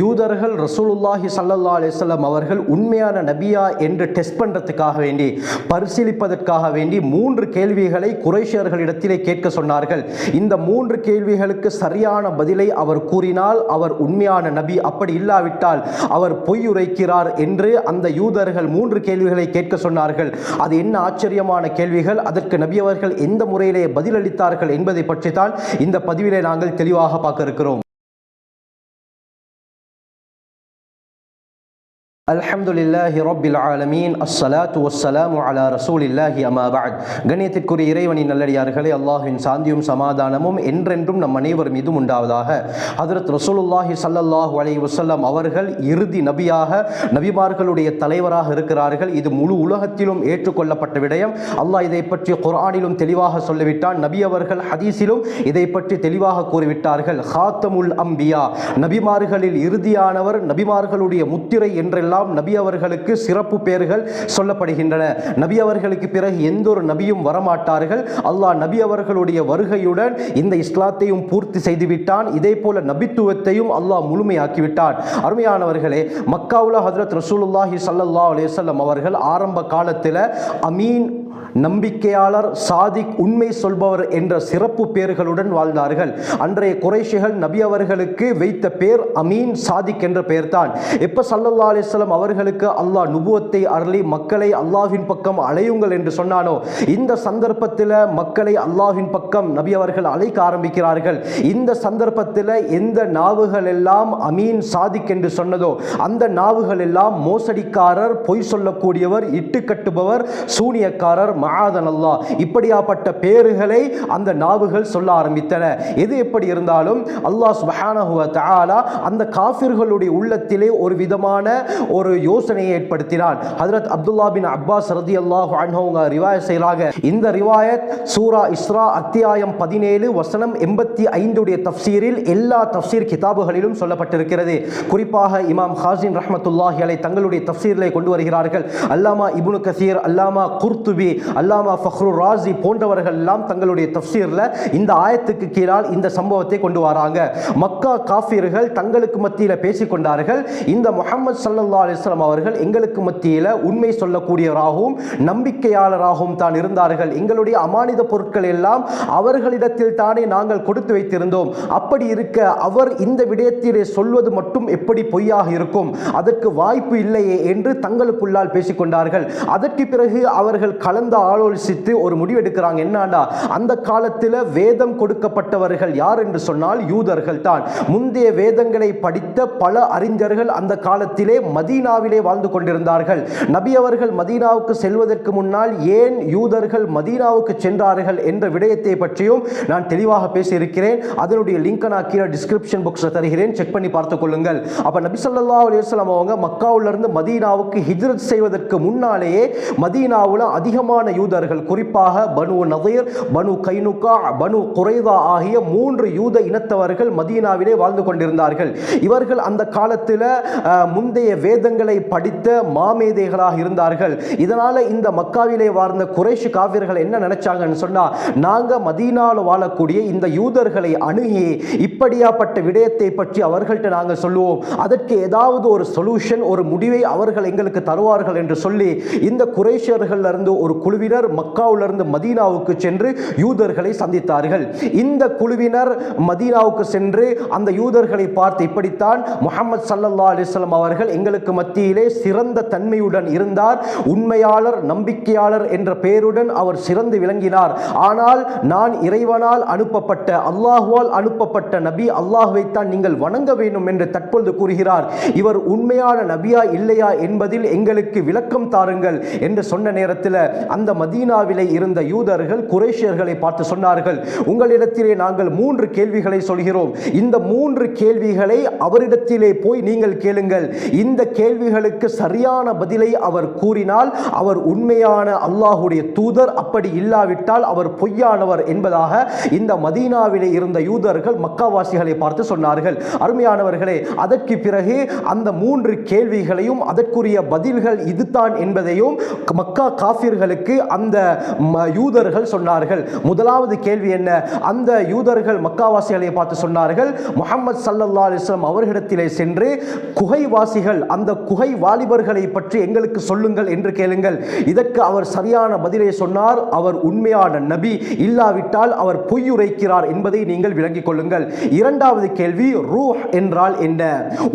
யூதர்கள் ரசூலுல்லாஹி ஸல்லல்லாஹு அலைஹி அவர்கள் உண்மையான நபியா என்று டெஸ்ட் பண்ணுறதுக்காக வேண்டி பரிசீலிப்பதற்காக வேண்டி மூன்று கேள்விகளை குறைஷியர்களிடத்திலே கேட்க சொன்னார்கள். இந்த மூன்று கேள்விகளுக்கு சரியான பதிலை அவர் கூறினால் அவர் உண்மையான நபி அப்படி இல்லாவிட்டால் அவர் பொய் உரைக்கிறார் என்று அந்த யூதர்கள் மூன்று கேள்விகளை கேட்க சொன்னார்கள். அது என்ன ஆச்சரியமான கேள்விகள்? அதற்கு நபி அவர்கள் எந்த முறையிலே பதிலளித்தார்கள் என்பதை பற்றி தான் இந்த பதிவிலே நாங்கள் தெளிவாக பார்க்க இருக்கிறோம். அல்ஹம்துலில்லாஹி ரப்பில் ஆலமீன். அஸ்ஸலாத்து வஸ்ஸலாமு அலா ரசூலில்லாஹி அமா பஅத். இறைவனின் நல்லடியார்களே அல்லாஹ்வின் சாந்தியும் சமாதானமும் என்றென்றும் நம் அனைவர் மீதும் உண்டாவதாக. ஹதரத் ரசூலுல்லாஹி சல்லல்லாஹு அலைஹி வஸல்லம் அவர்கள் இறுதி நபியாக நபிமார்களுடைய தலைவராக இருக்கிறார்கள். இது முழு உலகத்திலும் ஏற்றுக்கொள்ளப்பட்ட விடயம். அல்லாஹ் இதை பற்றி குர்ஆனிலும் தெளிவாக சொல்லிவிட்டான். நபி அவர்கள் ஹதீஸிலும் இதை பற்றி தெளிவாக கூறிவிட்டார்கள். ஹாத்தமுல் அம்பியா. நபிமார்களில் இறுதியானவர் நபிமார்களுடைய முத்திரை என்றெல்லாம் நபி அவர்களுக்கு சிறப்பு பெயர்கள் சொல்லப்படுகின்றன. நபி அவர்களுக்கு பிறகு எந்த ஒரு நபியும் வரமாட்டார்கள். அல்லாஹ் நபி அவர்களுடைய வருகையுடன் இந்த இஸ்லாத்தையும் பூர்த்தி செய்துவிட்டான். இதே போல நபித்துவத்தையும் அல்லாஹ் முழுமையாக்கிவிட்டான். அருமையானவர்களே மக்காவுல ஹஜரத் ரசூலுல்லாஹி சல்லா அலைஹி அவர்கள் ஆரம்ப காலத்தில் அமீன் நம்பிக்கையாளர் சாதிக் உண்மை சொல்பவர் என்ற சிறப்பு பெயர்களுடன் வாழ்ந்தார்கள். அன்றைய குறைஷிகள் நபி அவர்களுக்கு வைத்த பேர் அமீன் சாதிக் என்ற பெயர்தான். எப்ப சல்லல்லா அலிஸ்லாம் அவர்களுக்கு அல்லாஹ் நுபுவத்தை அருளி மக்களை அல்லாஹின் பக்கம் அலையுங்கள் என்று சொன்னானோ? இந்த சந்தர்ப்பத்தில் மக்களை அல்லாஹின் பக்கம் நபி அவர்கள் அழைக்க ஆரம்பிக்கிறார்கள். இந்த சந்தர்ப்பத்தில் எந்த நாவுகள் எல்லாம் அமீன் சாதிக் என்று சொன்னதோ அந்த நாவுகள் எல்லாம் மோசடிக்காரர் பொய் சொல்லக்கூடியவர் இட்டு கட்டுபவர் சூனியக்காரர் மகாதன் அல்லாஹ் இப்படியாப்பட்ட பேறுகளை அந்த நாவுகள் சொல்ல ஆரம்பித்தன. எது எப்படி இருந்தாலும் அல்லாஹ் சுபஹானஹுவ தாலா அந்த காஃபிர்களுடைய உள்ளத்திலே ஒரு விதமான ஒரு யோசனையை ஏற்படுத்தினான். ஹதரத் அப்துல்லா பின் அப்பாஸ் ரதி அல்லாஹு அன்ஹவங்க ரிவாயத் செய்கிறாங்க. இந்த ரிவாயத் சூரா இஸ்ரா அத்தியாயம் பதினேழு வசனம் எண்பத்தி ஐந்துடைய தஃப்சீரில் எல்லா தப்சீர் கிதாபுகளிலும் சொல்லப்பட்டிருக்கிறது. குறிப்பாக இமாம் ஹாசின் ரஹ்மத்துல்லாஹி அலை தங்களுடைய தஃப்சீரிலே கொண்டு வருகிறார்கள். அல்லாமா இபுனு கசீர் அல்லாமா குர்துபி அல்லாமா ஃபஹ்ரு ராசி போன்றவர்கள் எல்லாம் தங்களுடைய தஃப்சீரில் இந்த ஆயத்துக்கு கீழால் இந்த சம்பவத்தை கொண்டு வராங்க. மக்கா காஃபியர்கள் தங்களுக்கு மத்தியில் பேசிக்கொண்டார்கள் இந்த முகமது சல்லா அலிஸ்லாம் அவர்கள் எங்களுக்கு மத்தியில் உண்மை சொல்லக்கூடியவராகவும் நம்பிக்கையாளராகவும் தான் இருந்தார்கள். எங்களுடைய அமானித பொருட்கள் எல்லாம் அவர்களிடத்தில் தானே நாங்கள் கொடுத்து வைத்திருந்தோம். அப்படி இருக்க அவர் இந்த விடயத்திலே சொல்வது மட்டும் எப்படி பொய்யாக இருக்கும்? அதற்கு வாய்ப்பு இல்லையே என்று தங்களுக்குள்ளால் பேசிக்கொண்டார்கள் அதற்கு பிறகு அவர்கள் கலந்து ஆலோசித்து ஒரு முடிவெடுக்கிறாங்க. என்னன்னா அந்த காலத்தில் வேதம் கொடுக்கப்பட்டவர்கள் யார் என்று சொன்னால் யூதர்கள் தான் முந்தைய வேதங்களை படித்த பல அறிஞர்கள் அந்த காலத்திலே மதீனாவிலே வாழ்ந்து கொண்டிருந்தார்கள். நபி அவர்கள் மதீனாவுக்கு செல்வதற்கு முன்னால் ஏன் யூதர்கள் மதீனாவுக்கு சென்றார்கள் என்ற விடயத்தை பற்றியும் நான் தெளிவாக பேசியிருக்கிறேன். அதனுடைய லிங்கை நான் கீழே டிஸ்கிரிப்ஷன் பாக்ஸில் தருகிறேன். செக் பண்ணி பார்த்துக் கொள்ளுங்கள். அப்போ நபி சொல்லா அலுவலாம் அவங்க மக்காவிலிருந்து மதீனாவுக்கு ஹிஜ்ரத் செய்வதற்கு முன்னாலேயே மதீனாவில் அதிகமாக முக்கியமான யூதர்கள் குறிப்பாக பனு நதீர் பனு கைனுகா பனு குறைதா ஆகிய மூன்று யூத இனத்தவர்கள் மதீனாவிலே வாழ்ந்து கொண்டிருந்தார்கள். இவர்கள் அந்த காலத்தில் முந்தைய வேதங்களை படித்த மாமேதைகளாக இருந்தார்கள். இதனால இந்த மக்காவிலே வாழ்ந்த குறைஷ் காவியர்கள் என்ன நினைச்சாங்கன்னு சொன்னா நாங்க மதீனாவில் வாழக்கூடிய இந்த யூதர்களை அணுகி இப்படியாப்பட்ட விடயத்தை பற்றி அவர்கள்ட்ட நாங்கள் சொல்லுவோம். அதற்கு ஏதாவது ஒரு சொல்யூஷன் ஒரு முடிவை அவர்கள் எங்களுக்கு தருவார்கள் என்று சொல்லி இந்த குறைஷியர்கள் இருந்து ஒரு குழுவினர் மக்காவிலிருந்து மதீனாவுக்கு சென்று யூதர்களை சந்தித்தார்கள். இந்த குழுவினர் மதீனாவுக்கு சென்று அந்த யூதர்களை பார்த்து இப்படித்தான் முகமது சல்லல்லா அலிஸ்லாம் அவர்கள் எங்களுக்கு மத்தியிலே சிறந்த தன்மையுடன் இருந்தார். உண்மையாளர் நம்பிக்கையாளர் என்ற பெயருடன் அவர் சிறந்து விளங்கினார். ஆனால் நான் இறைவனால் அனுப்பப்பட்ட அல்லாஹுவால் அனுப்பப்பட்ட நபி அல்லாஹுவைத்தான் நீங்கள் வணங்க வேண்டும் என்று தற்பொழுது கூறுகிறார். இவர் உண்மையான நபியா இல்லையா என்பதில் எங்களுக்கு விளக்கம் தாருங்கள் என்று சொன்ன நேரத்தில் அந்த மதீனாவிலே இருந்த யூதர்கள் குரேஷியர்களை பார்த்து சொன்னார்கள் உங்களிடத்திலே நாங்கள் மூன்று கேள்விகளை சொல்கிறோம். இந்த மூன்று கேள்விகளை அவரிடத்திலே போய் நீங்கள் கேளுங்கள். இந்த கேள்விகளுக்கு சரியான பதிலை அவர் கூறினால் அவர் உண்மையான அல்லாஹுடைய தூதர் அப்படி இல்லாவிட்டால் அவர் பொய்யானவர் என்பதாக இந்த மதீனாவிலே இருந்த யூதர்கள் மக்காவாசிகளை பார்த்து சொன்னார்கள். அருமையானவர்களே அதற்கு பிறகு அந்த மூன்று கேள்விகளையும் அதற்குரிய பதில்கள் இதுதான் என்பதையும் மக்கா காஃபிர்களுக்கு கேள்விகளுக்கு அந்த யூதர்கள் சொன்னார்கள். முதலாவது கேள்வி என்ன? அந்த யூதர்கள் மக்காவாசிகளை பார்த்து சொன்னார்கள் முகமது சல்லல்லா அலிஸ்லாம் அவர்களிடத்திலே சென்று குகைவாசிகள் அந்த குகை வாலிபர்களை பற்றி எங்களுக்கு சொல்லுங்கள் என்று கேளுங்கள். இதற்கு அவர் சரியான பதிலை சொன்னார். அவர் உண்மையான நபி. இல்லாவிட்டால் அவர் பொய் உரைக்கிறார் என்பதை நீங்கள் விளங்கிக் கொள்ளுங்கள். இரண்டாவது கேள்வி ரூஹ் என்றால் என்ன?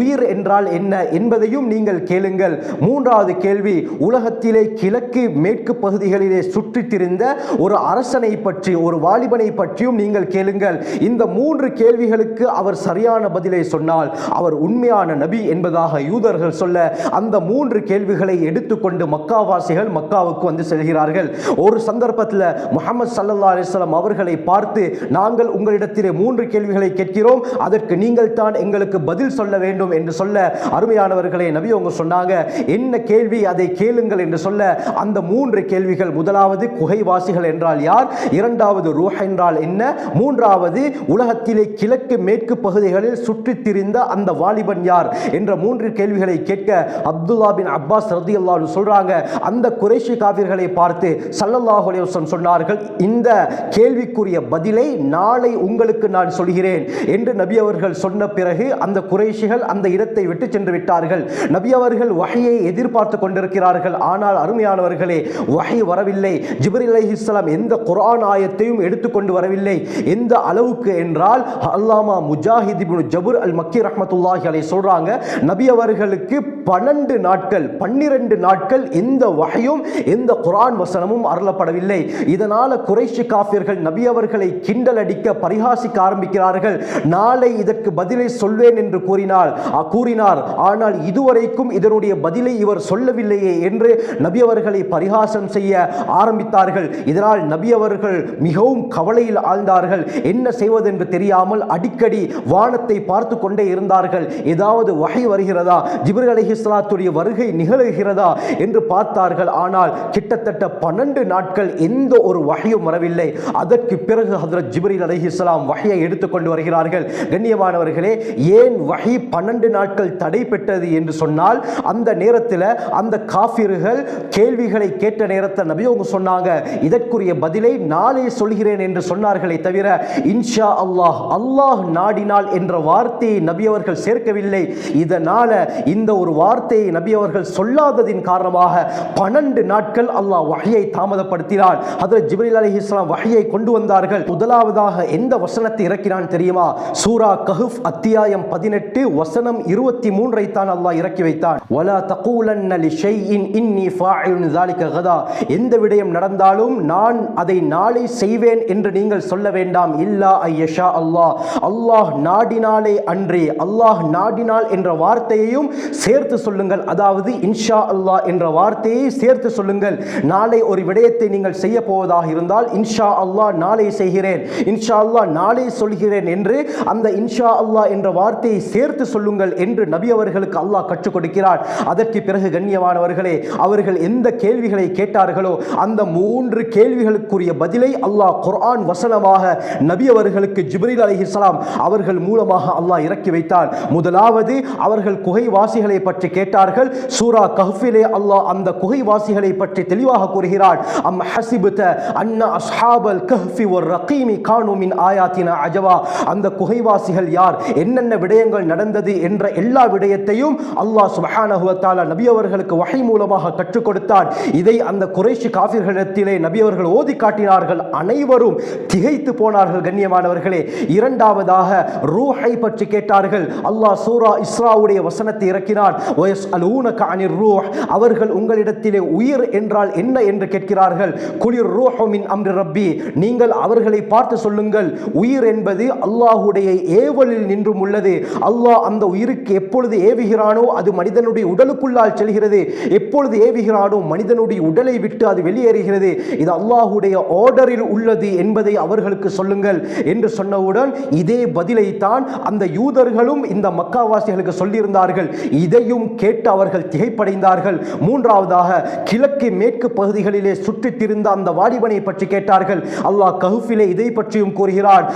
உயிர் என்றால் என்ன என்பதையும் நீங்கள் கேளுங்கள். மூன்றாவது கேள்வி உலகத்திலே கிழக்கு மேற்கு பகுதிகளிலே சுற்றித் திரிந்த ஒரு அரசனை பற்றி ஒரு வாலிபனை பற்றியும் நீங்கள் கேளுங்கள். இந்த மூன்று கேள்விகளுக்கு அவர் சரியான பதிலை சொன்னால் அவர் உண்மையான நபி என்பதாக யூதர்கள் சொல்ல அந்த மூன்று கேள்விகளை எடுத்துக்கொண்டு மக்காவாசிகள் மக்காவுக்கு வந்து செல்கிறார்கள். ஒரு சந்தர்ப்பத்தில் முகமது சல்லல்லா அலிஸ்லாம் அவர்களை பார்த்து நாங்கள் உங்களிடத்திலே மூன்று கேள்விகளை கேட்கிறோம். அதற்கு நீங்கள் தான் எங்களுக்கு பதில் சொல்ல வேண்டும் என்று சொல்ல அருமையானவர்களை நபி அவங்க சொன்னாங்க. என்ன கேள்வி? அதை கேளுங்கள் என்று சொல்ல அந்த மூன்று கேள்விகள். முதலாவது குகைவாசிகள் என்றால் யார்? இரண்டாவது ரூஹ் என்றால் என்ன? மூன்றாவது உலகத்திலே கிழக்கு மேற்கு பகுதிகளில் சுற்றித் திரிந்த அந்த வாலிபன் யார்? என்ற மூன்று கேள்விகளை கேட்க அப்துல்லா பின் அப்பாஸ் ரதி சொல்றாங்க. அந்த குறைஷி காவிர்களை பார்த்து சல்லல்லாஹு அலைஹி சொன்னார்கள் இந்த கேள்விக்குரிய பதிலை நாளை உங்களுக்கு நான் சொல்கிறேன் என்று நபி அவர்கள் சொன்ன பிறகு அந்த குறைஷிகள் அந்த இடத்தை விட்டு சென்று விட்டார்கள். நபி அவர்கள் வகையை எதிர்பார்த்து கொண்டிருக்கிறார்கள். ஆனால் அருமையானவர்களே வகை வரவில்லை. ஜிப்ரீல் அலைஹிஸ்ஸலாம் எந்த குரான் ஆயத்தையும் எடுத்துக்கொண்டு வரவில்லை. எந்த அளவுக்கு என்றால் அல்லாமா முஜாஹித் ஜபுர் அல் மக்கி ரஹமத்துல்லாஹி அலை சொல்றாங்க நபி அவர்களுக்கு பன்னெண்டு நாட்கள் பன்னிரண்டு நாட்கள் எந்த வகையும் எந்த குரான் வசனமும் அருளப்படவில்லை. இதனால குறைஷி காஃபியர்கள் நபி அவர்களை கிண்டல் அடிக்க பரிகாசிக்க ஆரம்பிக்கிறார்கள். நாளை இதற்கு பதிலை சொல்வேன் என்று கூறினார் கூறினார் ஆனால் இதுவரைக்கும் இதனுடைய பதிலை இவர் சொல்லவில்லையே என்று நபி அவர்களை பரிகாசம் செய்ய ஆரம்பித்தார்கள். இதனால் நபி அவர்கள் மிகவும் கவலையில் ஆழ்ந்தார்கள். என்ன செய்வதென்று தெரியாமல் அடிக்கடி வானத்தை பார்த்து கொண்டே இருந்தார்கள். ஏதாவது வகை வருகிறதா? ஜிப்ரீல் அலிஹிஸ்லாத்துடைய வருகை நிகழுகிறதா என்று பார்த்தார்கள். ஆனால் கிட்டத்தட்ட பன்னெண்டு நாட்கள் எந்த ஒரு வகையும் வரவில்லை. அதற்கு பிறகு ஹதரத் ஜிப்ரீல் இஸ்லாம் வகையை எடுத்துக்கொண்டு வருகிறார்கள். கண்ணியமானவர்களே ஏன் வகை பன்னெண்டு நாட்கள் தடை பெற்றது என்று சொன்னால் அந்த நேரத்தில் அந்த காஃபிர்கள் கேள்விகளை கேட்ட நேரம் நேரத்தில் நபி சொன்னாங்க இதற்குரிய பதிலை நாளே சொல்கிறேன் என்று சொன்னார்களே தவிர இன்ஷா அல்லாஹ் அல்லாஹ் நாடினால் என்ற வார்த்தையை நபியவர்கள் சேர்க்கவில்லை. இதனால இந்த ஒரு வார்த்தையை நபியவர்கள் சொல்லாததின் காரணமாக பன்னெண்டு நாட்கள் அல்லாஹ் வகையை தாமதப்படுத்தினார் அதில் ஜிப்ரில் அலி இஸ்லாம் வகையை கொண்டு வந்தார்கள். முதலாவதாக எந்த வசனத்தை இறக்கினான் தெரியுமா? சூரா கஹுப் அத்தியாயம் பதினெட்டு வசனம் இருபத்தி மூன்றை தான் அல்லாஹ் இறக்கி வைத்தான். வலா தகூலன் அலி ஷெய்இன் இன்னி ஃபாயிலுன் தாலிக கதா. எந்த விடயம் நடந்தாலும் நான் அதை நாளை செய்வேன் என்று நீங்கள் சொல்ல வேண்டாம். இல்லா ஐயஷா அல்லாஹ். அல்லாஹ் நாடினாலே அன்றே. அல்லாஹ் நாடினால் என்ற வார்த்தையையும் சேர்த்து சொல்லுங்கள். அதாவது இன்ஷா அல்லாஹ் என்ற வார்த்தையை சேர்த்து சொல்லுங்கள். நாளை ஒரு விடயத்தை நீங்கள் செய்ய போவதாக இருந்தால் இன்ஷா அல்லாஹ் நாளை செய்கிறேன். இன்ஷா அல்லாஹ் நாளை சொல்கிறேன் என்று அந்த இன்ஷா அல்லாஹ் என்ற வார்த்தையை சேர்த்து சொல்லுங்கள் என்று நபி அவர்களுக்கு அல்லாஹ் கற்றுக் கொடுக்கிறார். அதற்கு பிறகு கண்ணியமானவர்களே அவர்கள் எந்த கேள்விகளை கேட்கிறார்களோ அந்த மூன்று கேள்விகளுக்குரிய பதிலை அல்லாஹ் குர்ஆன் வசனமாக நபி அவர்களுக்கு ஜிப்ரீல் அலிஹிஸ்லாம் அவர்கள் மூலமாக அல்லாஹ் இறக்கி வைத்தார் முதலாவது அவர்கள் குகைவாசிகளை பற்றி கேட்டார்கள். சூரா கஹ்ஃபிலே அல்லாஹ் அந்த குகைவாசிகளை பற்றி தெளிவாக கூறுகிறார் அம் ஹசிபுத அன்ன அஸ்ஹாபல் கஹ்ஃபி ஒரு ரகீமி கானு ஆயாத்தின அஜவா. அந்த குகைவாசிகள் யார்? என்னென்ன விடயங்கள் நடந்தது என்ற எல்லா விடயத்தையும் அல்லாஹ் சுபஹானஹுவத்தாலா நபி அவர்களுக்கு வகை மூலமாக கற்றுக் கொடுத்தார் இதை அந்த குறைஷி காஃபிர்களிடத்திலே நபி அவர்கள் ஓதி காட்டினார்கள். அனைவரும் திகைத்து போனார்கள் கண்ணியமானவர்களே. இரண்டாவதாக ரூஹை பற்றி கேட்டார்கள். அல்லாஹ் சூரா இஸ்ராவுடைய வசனத்தை இறக்கினார் ஒயஸ் அலூனக அனிர் ரூஹ். அவர்கள் உங்களிடத்திலே உயிர் என்றால் என்ன என்று கேட்கிறார்கள். குளிர் ரூஹமின் அம்ரு ரப்பி. நீங்கள் அவர்களை பார்த்து சொல்லுங்கள். உயிர் என்பது அல்லாஹுடைய ஏவலில் நின்றும் உள்ளது. அல்லாஹ் அந்த உயிருக்கு எப்பொழுது ஏவுகிறானோ அது மனிதனுடைய உடலுக்குள்ளால் செல்கிறது. எப்பொழுது ஏவுகிறானோ மனிதனுடைய உடலை விட்டு அது வெளியேறுகிறது. இது அல்லாஹுடைய ஆர்டரில் உள்ளது என்பதை அவர்களுக்கு சொல்லுங்கள் என்று சொன்னவுடன் இதே பதிலைத்தான் அந்த யூதர்களும் இந்த மக்காவாசிகளுக்கு சொல்லியிருந்தார்கள். இதையும் கேட்டு அவர்கள் திகைப்படைந்தார்கள். மூன்றாவதாக கிழக்கு மேற்கு பகுதிகளிலே சுற்றித் திரிந்த அந்த வாலிபனை பற்றி கேட்டார்கள். அல்லாஹ் கஹுஃபிலே இதை பற்றியும் கூறுகிறார்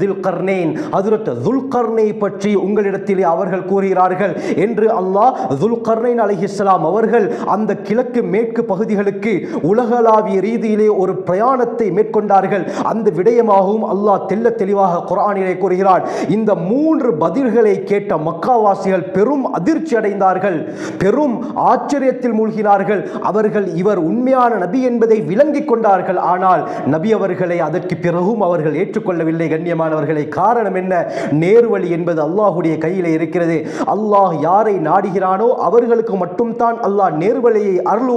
துல்கர்னேன் துல்கர்னை பற்றி உங்களிடத்திலே அவர்கள் கூறுகிறார்கள். என்று அல்லாஹ் துல்கர்னைன் அலைஹிஸ்ஸலாம் அவர்கள் அந்த கிழக்கு மேற்கு பகுதிகளுக்கு உலகளாவிய ரீதியிலே ஒரு பிரயாணத்தை மேற்கொண்டார்கள். அந்த விடயமாகவும் அல்லாஹ் தெல்ல தெளிவாக குரானிலே கூறுகிறான். இந்த மூன்று பதில்களை கேட்ட மக்காவாசிகள் பெரும் அதிர்ச்சி அடைந்தார்கள். பெரும் ஆச்சரியத்தில் மூழ்கினார்கள். அவர்கள் இவர் உண்மையான நபி என்பதை விளங்கிக் கொண்டார்கள். ஆனால் நபி அவர்களை அதற்கு பிறகும் அவர்கள் ஏற்றுக்கொள்ளவில்லை. கண்ணியமானவர்களை காரணம் என்ன? நேர்வழி என்பது அல்லாஹுடைய கையிலே இருக்கிறது. அல்லாஹ் யாரை நாடுகிறானோ அவர்களுக்கு மட்டும்தான் அல்லாஹ் நேர்வழியை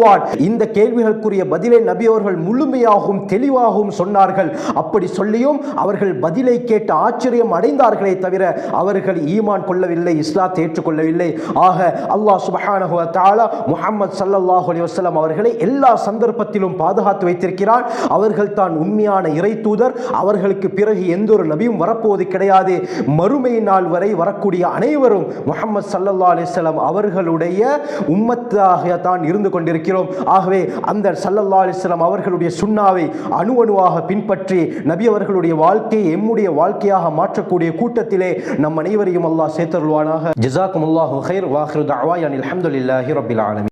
அருளுவான் இந்த கேள்விகளுக்குரிய பதிலை நபி அவர்கள் முழுமையாகவும் தெளிவாகவும் சொன்னார்கள். அப்படி சொல்லியும் அவர்கள் பதிலை கேட்டு ஆச்சரியம் அடைந்தார்களே தவிர அவர்கள் ஈமான் கொள்ளவில்லை இஸ்லாத்தை ஏற்றுக்கொள்ளவில்லை. ஆக அல்லாஹ் சுபஹானஹுவ தாலா முஹம்மது ஸல்லல்லாஹு அலி வஸல்லம் அவர்களை எல்லா சந்தர்ப்பத்திலும் பாதுகாத்து வைத்திருக்கிறார். அவர்கள் தான் உண்மையான இறை தூதர். அவர்களுக்கு பிறகு எந்த ஒரு நபியும் வரப்போவது கிடையாது. மறுமை நாள் வரை வரக்கூடிய அனைவரும் முஹம்மது ஸல்லல்லாஹு அலிஸ்லாம் அவர்களுடைய உம்மத்தாக தான் இருந்து கொண்டிருக்கிறோம். ஆகவே அந்த சல்லல்லா அலிஸ்லாம் அவர்களுடைய சுண்ணாவை அணு அணுவாக பின்பற்றி நபி அவர்களுடைய வாழ்க்கையை எம்முடைய வாழ்க்கையாக மாற்றக்கூடிய கூட்டத்திலே நம் அனைவரையும் அல்லாஹ் சேர்த்தருள்வானாக. ஜிசாக்கும் அல்லாஹு ஹைர் வாஹிரு தஅவாய் அனில் அல்ஹம்துலில்லாஹி ரப்பில்